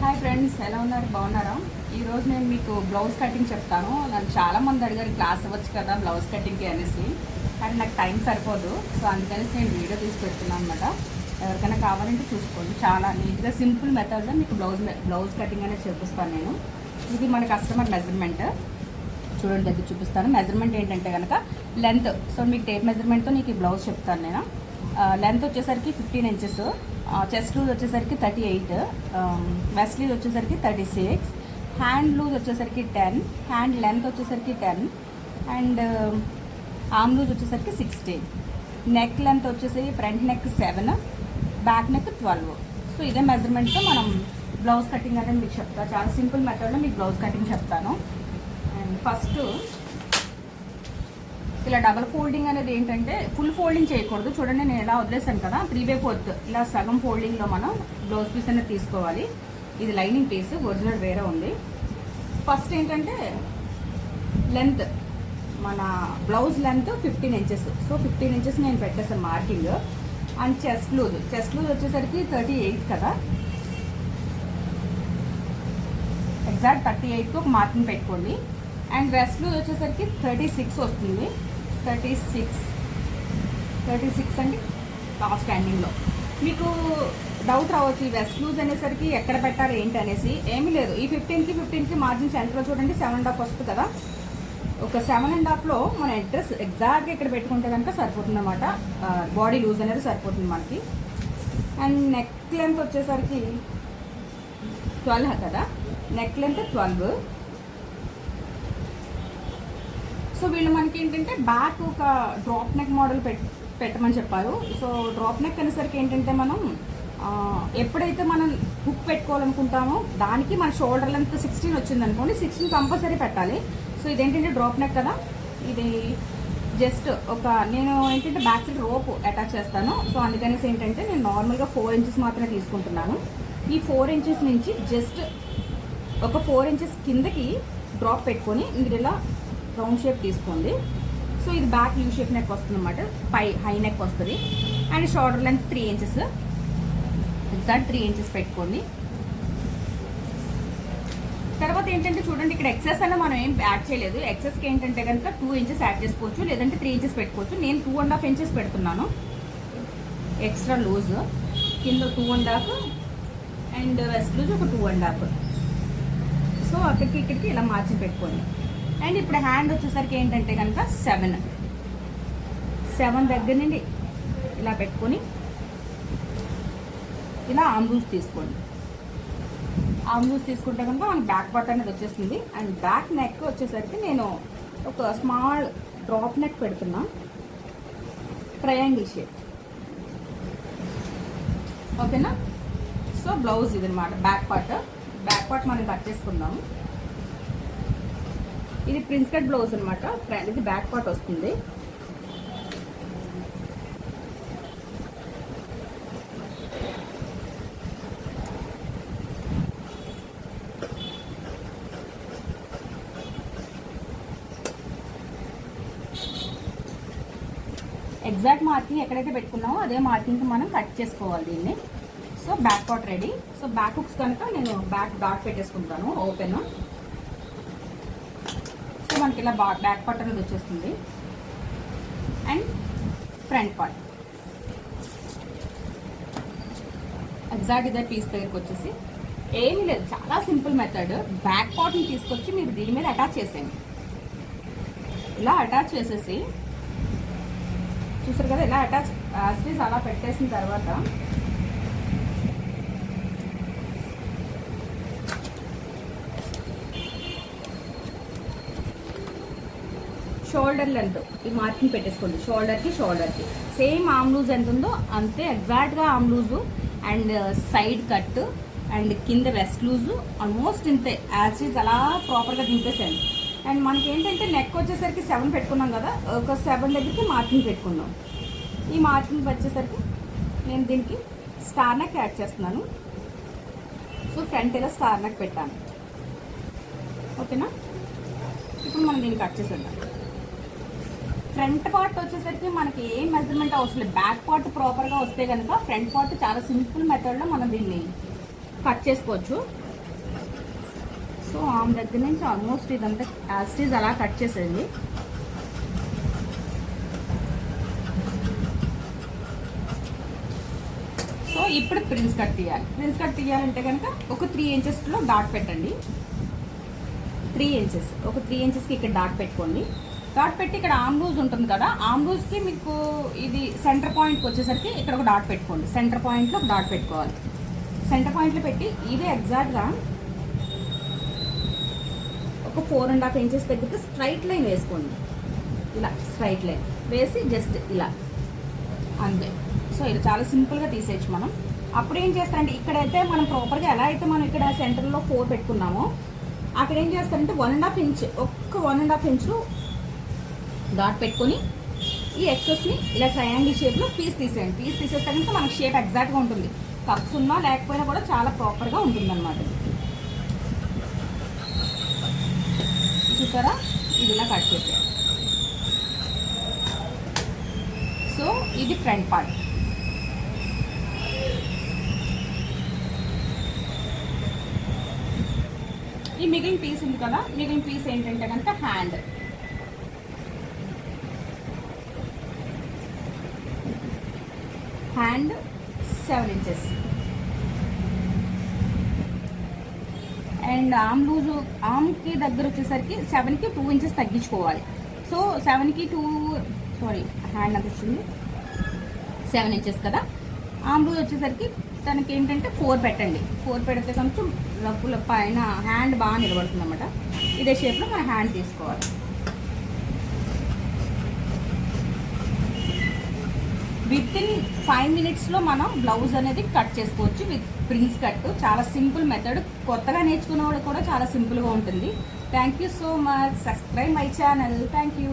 Hi friends ఎలా ఉన్నారు? బాగున్నారా? ఈరోజు నేను మీకు బ్లౌజ్ కటింగ్ చెప్తాను. నన్ను చాలా మంది అడిగారు క్లాస్ ఇవ్వచ్చు కదా బ్లౌజ్ కటింగ్కి అనేసి. కానీ నాకు టైం సరిపోదు. సో అందుకనేసి నేను వీడియో తీసి పెడుతున్నాను అనమాట ఎవరికైనా కావాలంటే చూసుకోండి. చాలా నీట్గా సింపుల్ మెథడ్లో మీకు బ్లౌజ్ బ్లౌజ్ కటింగ్ అనేది చూపిస్తాను నేను. ఇది మన కస్టమర్ మెజర్మెంట్ చూడండి దగ్గర చూపిస్తాను. మెజర్మెంట్ ఏంటంటే కనుక లెంత్ సో మీకు టేప్ మెజర్మెంట్తో నీకు ఈ బ్లౌజ్ చెప్తాను నేను. లెంత్ వచ్చేసరికి ఫిఫ్టీన్ ఇంచెస్ చెస్ట్ లూజ్ వచ్చేసరికి థర్టీ ఎయిట్ వెస్ట్ లూజ్ వచ్చేసరికి థర్టీ సిక్స్ హ్యాండ్ లూజ్ వచ్చేసరికి టెన్ హ్యాండ్ లెంత్ వచ్చేసరికి టెన్ అండ్ ఆమ్ లూజ్ వచ్చేసరికి సిక్స్టీన్ నెక్ లెంత్ వచ్చేసి front neck seven back neck twelve so ఇదే మెజర్మెంట్తో మనం బ్లౌజ్ కటింగ్ అనేది మీకు చెప్తాను చాలా సింపుల్ మెథడ్లో మీకు బ్లౌజ్ కటింగ్ చెప్తాను. అండ్ ఫస్ట్ ఇలా డబల్ ఫోల్డింగ్ అనేది ఏంటంటే ఫుల్ ఫోల్డింగ్ చేయకూడదు. చూడండి నేను ఇలా వదిలేసాను కదా. Three by fourth. ఇలా సగం ఫోల్డింగ్లో మనం బ్లౌజ్ పీస్ అనేది తీసుకోవాలి. ఇది లైనింగ్ పీస్ ఒరిజినల్ వేరే ఉంది. ఫస్ట్ ఏంటంటే లెంత్. మన blouse length fifteen inches. So fifteen inches నేను పెట్టేసాను marking. And chest loose. Chest loose వచ్చేసరికి థర్టీ ఎయిట్ కదా. ఎగ్జాక్ట్ థర్టీ ఎయిట్కి ఒక మార్కింగ్ పెట్టుకోండి. అండ్ వెస్ట్ లూజ్ వచ్చేసరికి థర్టీ సిక్స్ వస్తుంది. Thirty six. థర్టీ సిక్స్ అండి? లాస్ట్ స్టాండింగ్లో. మీకు డౌట్ రావచ్చు ఈ వెస్ట్ లూజ్ అనేసరికి ఎక్కడ పెట్టాలి ఏంటి అనేసి. ఏమీ లేదు. ఈ ఫిఫ్టీన్కి ఫిఫ్టీన్కి మార్జిన్ సెంటర్లో చూడండి సెవెన్ అండ్ హాఫ్ వస్తుంది కదా. ఒక సెవెన్ అండ్ హాఫ్లో మన అడ్రస్ ఎగ్జాక్ట్గా ఇక్కడ పెట్టుకుంటే కనుక సరిపోతుంది అనమాట బాడీ లూజ్ అనేది సరిపోతుంది మనకి. అండ్ నెక్ లెంత్ వచ్చేసరికి ట్వెల్వ్ కదా. నెక్ లెంత్ ట్వెల్వ్ సో వీళ్ళు మనకి ఏంటంటే బ్యాక్ ఒక డ్రాప్ నెక్ మోడల్ పెట్ పెట్టమని చెప్పారు. సో డ్రాప్ నెక్ అనేసరికి ఏంటంటే మనం ఎప్పుడైతే మనం హుక్ పెట్టుకోవాలనుకుంటామో దానికి మన షోల్డర్ లెంత్ సిక్స్టీన్ వచ్చింది అనుకోండి సిక్స్టీన్ కంపల్సరీ పెట్టాలి. సో ఇదేంటంటే డ్రాప్ నెక్ కదా. ఇది జస్ట్ ఒక నేను ఏంటంటే బ్యాక్ సైడ్ రోప్ అటాచ్ చేస్తాను. సో అందుకనేసి ఏంటంటే నేను నార్మల్గా ఫోర్ ఇంచెస్ మాత్రమే తీసుకుంటున్నాను. ఈ ఫోర్ ఇంచెస్ నుంచి జస్ట్ ఒక ఫోర్ ఇంచెస్ కిందకి డ్రాప్ పెట్టుకొని మీరు ఇలా రౌండ్ షేప్ తీసుకోండి. సో ఇది బ్యాక్ యూ షేప్ నెక్ వస్తుంది అనమాట పై హై నెక్ వస్తుంది and shoulder length three inches exact three inches పెట్టుకోండి. తర్వాత ఏంటంటే చూడండి ఇక్కడ ఎక్సెస్ అన్న మనం ఏం యాడ్ చేయలేదు. ఎక్సెస్కి ఏంటంటే కనుక టూ ఇంచెస్ యాడ్ చేసుకోవచ్చు లేదంటే త్రీ ఇంచెస్ పెట్టుకోవచ్చు. నేను టూ అండ్ హాఫ్ ఇంచెస్ పెడుతున్నాను. ఎక్స్ట్రా లూజ్ కింద two and half and waist loose ఒక టూ అండ్ హాఫ్ సో అక్కడికి ఇక్కడికి ఇలా మార్చి పెట్టుకోండి. అండ్ ఇప్పుడు హ్యాండ్ వచ్చేసరికి ఏంటంటే కనుక సెవెన్. సెవెన్ దగ్గర నుండి ఇలా పెట్టుకొని ఇలా ఆమ్లూస్ తీసుకోండి. ఆమ్లూస్ తీసుకుంటే కనుక మనకి బ్యాక్ పార్ట్ అనేది వచ్చేస్తుంది. అండ్ బ్యాక్ నెక్ వచ్చేసరికి నేను ఒక స్మాల్ డ్రాప్ నెక్ పెడుతున్నా. ట్రయాంగిల్ షేప్ ఓకేనా సో బ్లౌజ్ ఇది బ్యాక్ పార్ట్ బ్యాక్ పార్ట్ మనం కట్ చేసుకుందాము ఇది ప్రిన్స్ కట్ బ్లౌజ్ అనమాట ఫ్రంట్ ఇది బ్యాక్ పార్ట్ వస్తుంది. ఎగ్జాక్ట్ మార్కింగ్ ఎక్కడైతే పెట్టుకున్నామో అదే మార్కింగ్కి మనం కట్ చేసుకోవాలి దీన్ని. So back part ready so back hooks కనుక నేను బ్యాక్ డాట్ పెట్టేసుకుంటాను ఓపెన్ మనకి ఇలా బా బ్యాక్ పార్ట్ అనేది వచ్చేస్తుంది. అండ్ ఫ్రంట్ పార్ట్ ఎగ్జాక్ట్ ఇదే పీస్ దగ్గరికి వచ్చేసి. ఏమీ లేదు. చాలా సింపుల్ మెథడ్ బ్యాక్ పార్ట్ని తీసుకొచ్చి మీరు దీని మీద అటాచ్ చేసేయండి. ఇలా అటాచ్ చేసేసి చూసారు కదా ఇలా అటాచ్ యాస్టీస్ అలా పెట్టేసిన తర్వాత షోల్డర్ లెంత్ ఈ మార్కింగ్ పెట్టేసుకోండి. షోల్డర్కి షోల్డర్కి సేమ్ ఆమ్ లూజ్ ఎంత ఉందో అంతే ఎగ్జాక్ట్గా arm loose and side cut and కింద వెస్ట్ లూజు ఆల్మోస్ట్ ఇంతే. యాసిడ్ అలా ప్రాపర్గా దింపేసాను అండ్ మనకి ఏంటంటే నెక్ వచ్చేసరికి సెవెన్ పెట్టుకున్నాం కదా ఒక సెవెన్ దగ్గరికి మార్కింగ్ పెట్టుకున్నాం ఈ మార్కింగ్ వచ్చేసరికి నేను దీనికి స్టార్ నెక్ యాడ్ చేస్తున్నాను. సో ఫ్రంట్ ఇలా స్టార్ నెక్ పెట్టాను. ఓకేనా ఇప్పుడు మనం దీన్ని కట్ చేసేద్దాం. ఫ్రంట్ పార్ట్ వచ్చేసరికి మనకి ఏ మెజర్మెంట్ అవసరం లేదు. బ్యాక్ పార్ట్ ప్రాపర్గా వస్తే కనుక ఫ్రంట్ పార్ట్ చాలా సింపుల్ మెథడ్లో మనం దీన్ని కట్ చేసుకోవచ్చు. సో ఆమె దగ్గర నుంచి ఆల్మోస్ట్ ఇదంతా యాస్టీజ్ అలా కట్ చేసేది సో ఇప్పుడు ప్రిన్స్ కట్ తీయాలి ప్రిన్స్ కట్ తీయాలంటే కనుక ఒక త్రీ ఇంచెస్లో డాట్ పెట్టండి. త్రీ ఇంచెస్ ఒక త్రీ ఇంచెస్కి ఇక్కడ డాట్ పెట్టుకోండి. డాట్ పెట్టి ఇక్కడ ఆమ్ లూజ్ ఉంటుంది కదా ఆమ్ లూజ్కి మీకు ఇది సెంటర్ పాయింట్కి వచ్చేసరికి ఇక్కడ ఒక డాట్ పెట్టుకోండి. సెంటర్ పాయింట్లో ఒక డాట్ పెట్టుకోవాలి. సెంటర్ పాయింట్లో పెట్టి ఇదే ఎగ్జాక్ట్గా ఒక ఫోర్ అండ్ హాఫ్ ఇంచెస్ దగ్గరికి స్ట్రైట్ లైన్ వేసుకోండి. ఇలా స్ట్రైట్ లైన్ వేసి జస్ట్ ఇలా. అంతే. సో ఇది చాలా సింపుల్గా తీసేయచ్చు మనం. అప్పుడు ఏం చేస్తారంటే ఇక్కడైతే మనం ప్రాపర్గా ఎలా అయితే మనం ఇక్కడ సెంటర్లో ఫోర్ పెట్టుకున్నామో అక్కడ ఏం చేస్తారంటే వన్ అండ్ హాఫ్ ఇంచ్ ఒక్క one and half inch dot పెట్టుకొని ఈ ఎక్సెస్ని ఇలా ట్రయాంగిల్ షేప్లో పీస్ తీసేయండి. పీస్ తీసేస్తే కనుక మనకు షేప్ ఎగ్జాక్ట్గా ఉంటుంది. కప్స్ ఉన్నా లేకపోయినా కూడా చాలా ప్రాపర్గా ఉంటుందన్నమాట. చూసారా? ఇది ఇలా కట్ చేసేయాలి సో ఇది ఫ్రంట్ పార్ట్ ఈ మిగిలిన పీస్ ఉంది కదా? మిగిలిన పీస్ ఏంటంటే కనుక hand hand seven inches and arm loose ఆమ్కి దగ్గర వచ్చేసరికి సెవెన్కి టూ ఇంచెస్ తగ్గించుకోవాలి. సో సెవెన్కి టూ సారీ హ్యాండ్ అంత వచ్చింది. సెవెన్ ఇంచెస్ కదా. ఆమ్ లూజ్ వచ్చేసరికి తనకి ఏంటంటే ఫోర్ పెట్టండి. ఫోర్ పెడితే కొంచెం రఫ్ల పైన హ్యాండ్ బాగా నిలబడుతుంది అనమాట ఇదే షేప్లో మన హ్యాండ్ తీసుకోవాలి. విత్ ఇన్ ఫైవ్ మినిట్స్లో మనం బ్లౌజ్ అనేది కట్ చేసుకోవచ్చు విత్ ప్రిన్స్ కట్. చాలా సింపుల్ మెథడ్. కొత్తగా నేర్చుకున్న వాళ్ళు కూడా చాలా సింపుల్గా ఉంటుంది. Thank you so much. Subscribe my channel. Thank you.